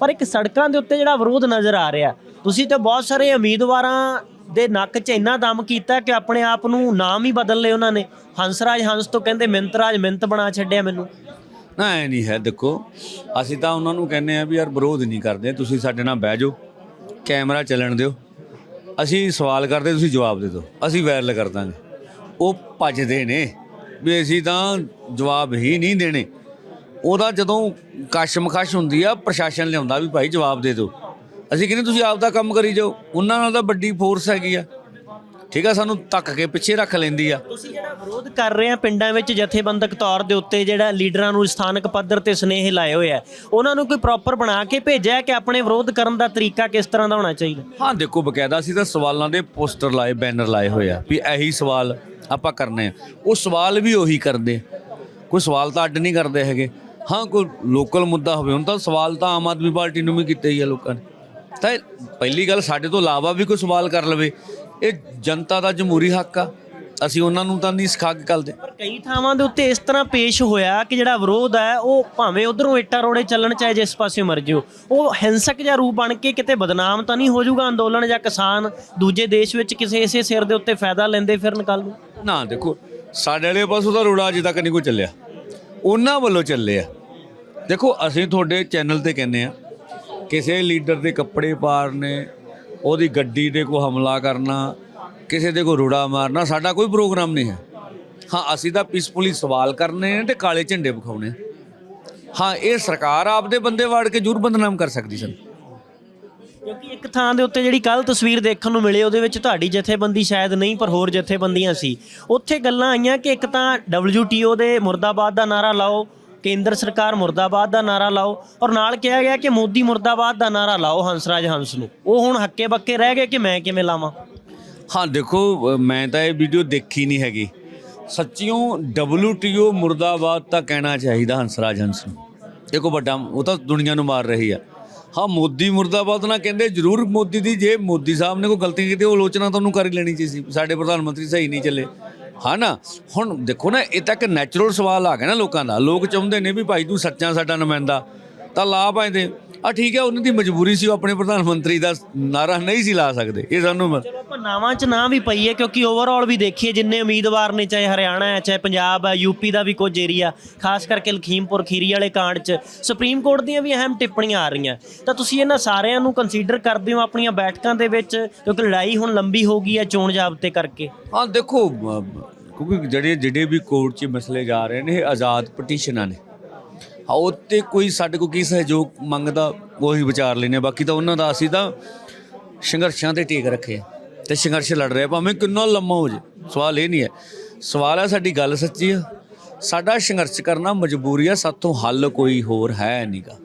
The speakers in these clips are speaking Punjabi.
ਪਰ ਇੱਕ ਸੜਕਾਂ ਦੇ ਉੱਤੇ ਜਿਹੜਾ ਵਿਰੋਧ ਨਜ਼ਰ ਆ ਰਿਹਾ, ਤੁਸੀਂ ਤੇ ਬਹੁਤ ਸਾਰੇ ਉਮੀਦਵਾਰਾਂ ਦੇ ਨੱਕ 'ਚ ਇੰਨਾ ਦਮ ਕੀਤਾ ਕਿ ਆਪਣੇ ਆਪ ਨੂੰ ਨਾਮ ਹੀ ਬਦਲ ਲਏ ਉਹਨਾਂ ਨੇ। ਹੰਸਰਾਜ ਹੰਸ ਤੋਂ ਕਹਿੰਦੇ, ਮਿੰਤਰਾਜ ਮਿੰਤ ਬਣਾ ਛੱਡਿਆ ਮੈਨੂੰ। ਨਾ, ਐ ਨਹੀਂ ਹੈ, ਦੇਖੋ, ਅਸੀਂ ਤਾਂ ਉਹਨਾਂ ਨੂੰ ਕਹਿੰਦੇ ਆ ਵੀ ਯਾਰ ਵਿਰੋਧ ਨਹੀਂ ਕਰਦੇ, ਤੁਸੀਂ ਸਾਡੇ ਨਾਲ ਬਹਿ ਜਾਓ, ਕੈਮਰਾ ਚੱਲਣ ਦਿਓ। ਅਸੀਂ ਸਵਾਲ ਕਰਦੇ, ਤੁਸੀਂ ਜਵਾਬ ਦੇ ਦਿਓ, ਅਸੀਂ ਵਾਇਰਲ ਕਰ ਦਾਂਗੇ। ਉਹ ਭੱਜਦੇ ਨੇ, ਵੀ ਅਸੀਂ ਤਾਂ ਜਵਾਬ ਹੀ ਨਹੀਂ ਦੇਣੇ। ਉਹਦਾ ਜਦੋਂ ਕਸ਼ਮਕਸ਼ ਹੁੰਦੀ ਆ ਪ੍ਰਸ਼ਾਸਨ ਲਿਆਉਂਦਾ ਵੀ ਭਾਈ ਜਵਾਬ ਦੇ ਦਿਓ। ਅਸੀਂ ਕਹਿੰਦੇ ਤੁਸੀਂ ਆਪ ਦਾ ਕੰਮ ਕਰੀ ਜਾਓ। ਉਹਨਾਂ ਨਾਲ ਤਾਂ ਵੱਡੀ ਫੋਰਸ ਹੈਗੀ ਆ। ਠੀਕ ਆ ਸਾਨੂੰ ਧੱਕ ਕੇ ਪਿੱਛੇ ਰੱਖ ਲੈਂਦੀ ਆ। ਤੁਸੀਂ ਜਿਹੜਾ ਵਿਰੋਧ ਕਰ ਰਹੇ ਆ ਪਿੰਡਾਂ ਵਿੱਚ ਜਥੇਬੰਦਕ ਤੌਰ ਦੇ ਉੱਤੇ ਜਿਹੜਾ ਲੀਡਰਾਂ ਨੂੰ ਸਥਾਨਕ ਪੱਧਰ ਤੇ ਸਨੇਹ ਲਾਏ ਹੋਏ ਆ ਉਹਨਾਂ ਨੂੰ ਕੋਈ ਪ੍ਰੋਪਰ ਬਣਾ ਕੇ ਭੇਜਿਆ ਕਿ ਆਪਣੇ ਵਿਰੋਧ ਕਰਨ ਦਾ ਤਰੀਕਾ ਕਿਸ ਤਰ੍ਹਾਂ ਦਾ ਹੋਣਾ ਚਾਹੀਦਾ? ਹਾਂ ਦੇਖੋ ਬਕਾਇਦਾ ਅਸੀਂ ਤਾਂ ਸਵਾਲਾਂ ਦੇ ਪੋਸਟਰ ਲਾਏ ਬੈਨਰ ਲਾਏ ਹੋਏ ਆ ਵੀ ਇਹੀ ਸਵਾਲ ਆਪਾਂ ਕਰਨੇ ਆ। ਉਹ ਸਵਾਲ ਵੀ ਉਹੀ ਕਰਦੇ। ਕੋਈ ਸਵਾਲ ਤਾਂ ਅੱਡ ਨਹੀਂ ਕਰਦੇ ਹੈਗੇ। ਹਾਂ ਕੋਈ ਲੋਕਲ ਮੁੱਦਾ ਹੋਵੇ ਹੁਣ ਤਾਂ ਸਵਾਲ ਤਾਂ ਆਮ ਆਦਮੀ ਪਾਰਟੀ ਨੂੰ ਵੀ ਕੀਤੇ ਹੀ ਆ ਲੋਕਾਂ ਨੇ। ਤਾਂ ਇਹ ਪਹਿਲੀ ਗੱਲ ਸਾਡੇ ਤੋਂ ਇਲਾਵਾ ਵੀ ਕੋਈ ਸਵਾਲ ਕਰ ਲਵੇ ਇਹ ਜਨਤਾ ਦਾ ਜਮਹੂਰੀ ਹੱਕ ਆ। ਅਸੀਂ ਉਹਨਾਂ ਨੂੰ ਤਾਂ ਨਹੀਂ ਸਿਖਾ ਕੇ ਕਰਦੇ ਪਰ ਕਈ ਥਾਵਾਂ ਦੇ ਉੱਤੇ ਇਸ ਤਰ੍ਹਾਂ ਪੇਸ਼ ਹੋਇਆ ਕਿ ਜਿਹੜਾ ਵਿਰੋਧ ਹੈ ਉਹ ਭਾਵੇਂ ਉਧਰੋਂ ਇੱਟਾਂ ਰੋੜੇ ਚੱਲਣ ਚਾਹੇ ਜਿਸ ਪਾਸੇ ਮਰਜ਼ੀ ਹੋ ਉਹ ਹਿੰਸਕ ਜਿਹਾ ਰੂਪ ਬਣ ਕੇ ਕਿਤੇ ਬਦਨਾਮ ਤਾਂ ਨਹੀਂ ਹੋ ਜਾਊਗਾ ਅੰਦੋਲਨ ਜਾਂ ਕਿਸਾਨ ਦੂਜੇ ਦੇਸ਼ ਵਿੱਚ ਕਿਸੇ ਇਸੇ ਸਿਰ ਦੇ ਉੱਤੇ ਫਾਇਦਾ ਲੈਂਦੇ ਫਿਰਨ ਕੱਲ ਨੂੰ? ਨਾ ਦੇਖੋ ਸਾਡੇ ਵਾਲੇ ਪਾਸੋਂ ਤਾਂ ਰੋੜਾ ਅਜੇ ਤੱਕ ਨਹੀਂ ਕੋਈ ਚੱਲਿਆ। ਉਹਨਾਂ ਵੱਲੋਂ ਚੱਲਿਆ ਦੇਖੋ, ਅਸੀਂ ਤੁਹਾਡੇ ਚੈਨਲ ਤੇ ਕਹਿੰਦੇ ਆ ਕਿਸੇ ਲੀਡਰ ਦੇ ਕੱਪੜੇ ਪਾੜਨੇ, ਉਹਦੀ ਗੱਡੀ ਤੇ ਕੋਈ ਹਮਲਾ ਕਰਨਾ, ਕਿਸੇ ਦੇ ਕੋਈ ਰੂੜਾ ਮਾਰਨਾ, ਸਾਡਾ ਕੋਈ ਪ੍ਰੋਗਰਾਮ ਨਹੀਂ ਹੈ। ਹਾਂ, ਅਸੀਂ ਤਾਂ ਪੀਸਫੁਲੀ ਸਵਾਲ ਕਰਨੇ ਨੇ ਤੇ ਕਾਲੇ ਝੰਡੇ ਵਿਖਾਉਣੇ ਹਾਂ, ਇਹ ਸਰਕਾਰ ਆਪਦੇ ਬੰਦੇ ਵਾੜ ਕੇ ਜ਼ਰੂਰ ਬਦਨਾਮ ਕਰ ਸਕਦੀ ਸਨ। ਕਿਉਂਕਿ ਇੱਕ ਥਾਂ ਦੇ ਉੱਤੇ ਜਿਹੜੀ ਕੱਲ ਤਸਵੀਰ ਦੇਖਣ ਨੂੰ ਮਿਲੇ, ਉਹਦੇ ਵਿੱਚ ਤੁਹਾਡੀ ਜਥੇਬੰਦੀ ਸ਼ਾਇਦ ਨਹੀਂ, ਪਰ ਹੋਰ ਜਥੇਬੰਦੀਆਂ ਸੀ। ਉੱਥੇ ਗੱਲਾਂ ਆਈਆਂ ਕਿ ਇੱਕ ਤਾਂ WTO ਦੇ ਮੁਰਦਾਬਾਦ ਦਾ ਨਾਰਾ ਲਾਓ ਕੇਂਦਰ ਸਰਕਾਰ ਮੁਰਦਾਬਾਦ ਦਾ ਨਾਰਾ ਲਾਓ ਔਰ ਨਾਲ ਕਿਹਾ ਗਿਆ ਕਿ ਮੋਦੀ ਮੁਰਦਾਬਾਦ ਦਾ ਨਾਰਾ ਲਾਓ ਹੰਸਰਾਜ ਹੰਸ ਨੂੰ। ਉਹ ਹੁਣ ਹੱਕੇ ਬੱਕੇ ਰਹਿ ਗਏ ਕਿ ਮੈਂ ਕਿਵੇਂ ਲਾਵਾਂ? ਹਾਂ, ਦੇਖੋ ਮੈਂ ਤਾਂ ਇਹ ਵੀਡੀਓ ਦੇਖੀ ਨਹੀਂ ਹੈਗੀ। ਸੱਚੀਓ WTO ਮੁਰਦਾਬਾਦ ਤਾਂ ਕਹਿਣਾ ਚਾਹੀਦਾ ਹੰਸਰਾਜ ਹੰਸ ਨੂੰ। ਇਹ ਕੋ ਵੱਡਾ, ਉਹ ਤਾਂ ਦੁਨੀਆ ਨੂੰ ਮਾਰ ਰਹੀ ਆ। ਹਾਂ, ਮੋਦੀ ਮੁਰਦਾਬਾਦ ਨਾ ਕਹਿੰਦੇ ਜ਼ਰੂਰ ਮੋਦੀ ਦੀ, ਜੇ ਮੋਦੀ ਸਾਹਿਬ ਨੇ ਕੋਈ ਗਲਤੀ ਕੀਤੀ, ਉਹ ਆਲੋਚਨਾ ਤਾਂ ਉਹਨੂੰ ਕਰ ਹੀ ਲੈਣੀ ਚਾਹੀਦੀ ਸੀ। ਸਾਡੇ ਪ੍ਰਧਾਨ ਮੰਤਰੀ ਸਹੀ ਨਹੀਂ ਚੱਲੇ। ਹਾਂ ਨਾ, ਹੁਣ ਦੇਖੋ ਨਾ, ਇਹ ਤਾਂ ਇੱਕ ਨੈਚੁਰਲ ਸਵਾਲ ਆ ਗਿਆ ਨਾ ਲੋਕਾਂ ਦਾ। ਲੋਕ ਚਾਹੁੰਦੇ ਨੇ ਵੀ ਭਾਈ ਤੂੰ ਸੱਚਾ ਸਾਡਾ ਨੁਮਾਇੰਦਾ। ਤਾਂ ਲਾ ਪਾਉਂਦੇ ਆ ਠੀਕ ਹੈ ਉਹਨਾਂ ਦੀ ਮਜਬੂਰੀ ਸੀ ਉਹ ਆਪਣੇ ਪ੍ਰਧਾਨ ਮੰਤਰੀ ਦਾ ਨਾਰਾ ਨਹੀਂ ਸੀ ਲਾ ਸਕਦੇ। ਇਹ ਸਾਨੂੰ ਚਲੋ ਆਪਾਂ ਨਾਵਾਂ 'ਚ ਨਾ ਵੀ ਪਈਏ ਕਿਉਂਕਿ ਓਵਰਆਲ ਵੀ ਦੇਖੀਏ ਜਿੰਨੇ ਉਮੀਦਵਾਰ ਨੇ ਚਾਹੇ ਹਰਿਆਣਾ ਹੈ ਚਾਹੇ ਪੰਜਾਬ ਹੈ ਯੂਪੀ ਦਾ ਵੀ ਕੁਝ ਏਰੀਆ ਖਾਸ ਕਰਕੇ ਲਖੀਮਪੁਰ ਖੀਰੀ ਵਾਲੇ ਕਾਂਡ 'ਚ ਸੁਪਰੀਮ ਕੋਰਟ ਦੀਆਂ ਵੀ ਅਹਿਮ ਟਿੱਪਣੀਆਂ ਆ ਰਹੀਆਂ। ਤਾਂ ਤੁਸੀਂ ਇਹਨਾਂ ਸਾਰਿਆਂ ਨੂੰ ਕੰਸੀਡਰ ਕਰਦੇ ਹੋ ਆਪਣੀਆਂ ਬੈਠਕਾਂ ਦੇ ਵਿੱਚ ਕਿਉਂਕਿ ਲੜਾਈ ਹੁਣ ਲੰਬੀ ਹੋ ਗਈ ਹੈ ਚੋਣ ਜਾਬਤੇ ਕਰਕੇ। ਹਾਂ ਦੇਖੋ ਕਿਉਂਕਿ ਜਿਹੜੇ ਜਿਹੜੇ ਵੀ ਕੋਰਟ 'ਚ ਮਸਲੇ ਜਾ ਰਹੇ ਨੇ ਇਹ ਆਜ਼ਾਦ ਪਟੀਸ਼ਨਾਂ ਨੇ। ਹਾਂ, ਉਹ ਤੇ ਕੋਈ ਸਾਡੇ ਕੋਲ ਕੀ ਸਹਿਯੋਗ ਮੰਗਦਾ, ਉਹੀ ਵਿਚਾਰ ਲੈਨੇ ਬਾਕੀ ਤਾਂ ਉਹਨਾਂ ਦਾ ਅਸੀਂ ਤਾਂ ਸੰਘਰਸ਼ਾਂ ਤੇ ਟੇਕ ਰੱਖੇ ਆ ਤੇ ਸੰਘਰਸ਼ ਲੜ ਰਹੇ ਭਾਵੇਂ ਕਿੰਨਾ ਲੰਮਾ ਹੋ ਜੇ, ਸਵਾਲ ਇਹ ਨਹੀਂ ਹੈ। ਸਵਾਲ ਹੈ ਸਾਡੀ ਗੱਲ ਸੱਚੀ ਆ। ਸਾਡਾ ਸੰਘਰਸ਼ ਕਰਨਾ ਮਜਬੂਰੀ ਆ, ਸਾਥੋਂ ਹੱਲ ਕੋਈ ਹੋਰ ਹੈ ਨਹੀਂਗਾ।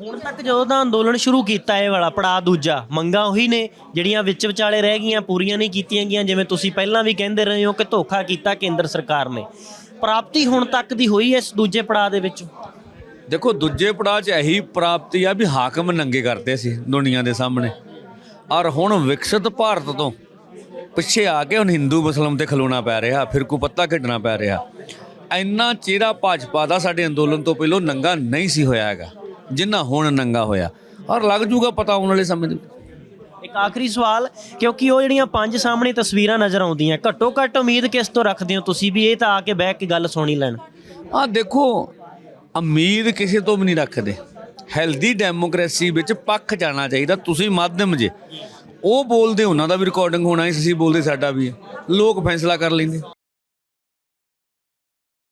ਹੁਣ ਤੱਕ ਜਦੋਂ ਦਾ ਅੰਦੋਲਨ ਸ਼ੁਰੂ ਕੀਤਾ ਇਹ ਵਾਲਾ ਪੜਾ ਦੂਜਾ, ਮੰਗਾਂ ਉਹੀ ਨੇ, ਜਿਹੜੀਆਂ ਵਿੱਚ ਵਿਚਾਲੇ ਰਹਿ ਗਈਆਂ, ਪੂਰੀਆਂ ਨਹੀਂ ਕੀਤੀਆਂ ਗਈਆਂ, ਜਿਵੇਂ ਤੁਸੀਂ ਪਹਿਲਾਂ ਵੀ ਕਹਿੰਦੇ ਰਹੇ ਹੋ ਕਿ ਧੋਖਾ ਕੀਤਾ ਕੇਂਦਰ ਸਰਕਾਰ ਨੇ। ਪ੍ਰਾਪਤੀ ਹੁਣ ਤੱਕ ਦੀ ਹੋਈ ਹੈ ਇਸ ਦੂਜੇ ਪੜਾ ਦੇ ਵਿੱਚ? ਦੇਖੋ, ਦੂਜੇ ਪੜਾਅ 'ਚ ਇਹੀ ਪ੍ਰਾਪਤੀ ਆ ਵੀ ਹਾਕਮ ਨੰਗੇ ਕਰਦੇ ਸੀ ਦੁਨੀਆ ਦੇ ਸਾਹਮਣੇ। ਔਰ ਹੁਣ ਵਿਕਸਿਤ ਭਾਰਤ ਤੋਂ ਪਿੱਛੇ ਆ ਕੇ ਹੁਣ ਹਿੰਦੂ, ਮੁਸਲਮ ਤੇ ਖਲੋਣਾ ਪੈ ਰਿਹਾ, ਫਿਰ ਕੋ ਪੱਤਾ ਖੇਡਣਾ ਪੈ ਰਿਹਾ। ਇੰਨਾ ਚਿਹਰਾ ਭਾਜਪਾ ਦਾ ਸਾਡੇ ਅੰਦੋਲਨ ਤੋਂ ਪਹਿਲਾਂ ਨੰਗਾ ਨਹੀਂ ਸੀ ਹੋਇਆ ਹੈਗਾ, ਜਿੰਨਾ ਹੁਣ ਨੰਗਾ ਹੋਇਆ। ਔਰ ਲੱਗ ਜੂਗਾ ਪਤਾ ਆਉਣ ਵਾਲੇ ਸਮੇਂ ਦੇ ਵਿੱਚ। ਇੱਕ ਆਖਰੀ ਸਵਾਲ, ਕਿਉਂਕਿ ਉਹ ਜਿਹੜੀਆਂ ਪੰਜ ਸਾਹਮਣੇ ਤਸਵੀਰਾਂ ਨਜ਼ਰ ਆਉਂਦੀਆਂ, ਘੱਟੋ ਘੱਟ ਉਮੀਦ ਕਿਸ ਤੋਂ ਰੱਖਦੇ ਹੋ ਤੁਸੀਂ ਵੀ ਇਹ ਤਾਂ ਆ ਕੇ ਬਹਿ ਕੇ ਗੱਲ ਸੁਣੀ ਲੈਣ? ਆ ਦੇਖੋ, ਉਮੀਦ ਕਿਸੇ ਤੋਂ ਵੀ ਨਹੀਂ ਰੱਖਦੇ। ਹੈਲਦੀ ਡੈਮੋਕ੍ਰੇਸੀ ਵਿੱਚ ਪੱਖ ਜਾਣਾ ਚਾਹੀਦਾ, ਤੁਸੀਂ ਮਾਧਿਅਮ ਜੇ। ਉਹ ਬੋਲਦੇ ਉਹਨਾਂ ਦਾ ਵੀ ਰਿਕਾਰਡਿੰਗ ਹੋਣਾ ਸੀ, ਅਸੀਂ ਬੋਲਦੇ ਸਾਡਾ ਵੀ। ਲੋਕ ਫੈਸਲਾ ਕਰ ਲੈਂਦੇ।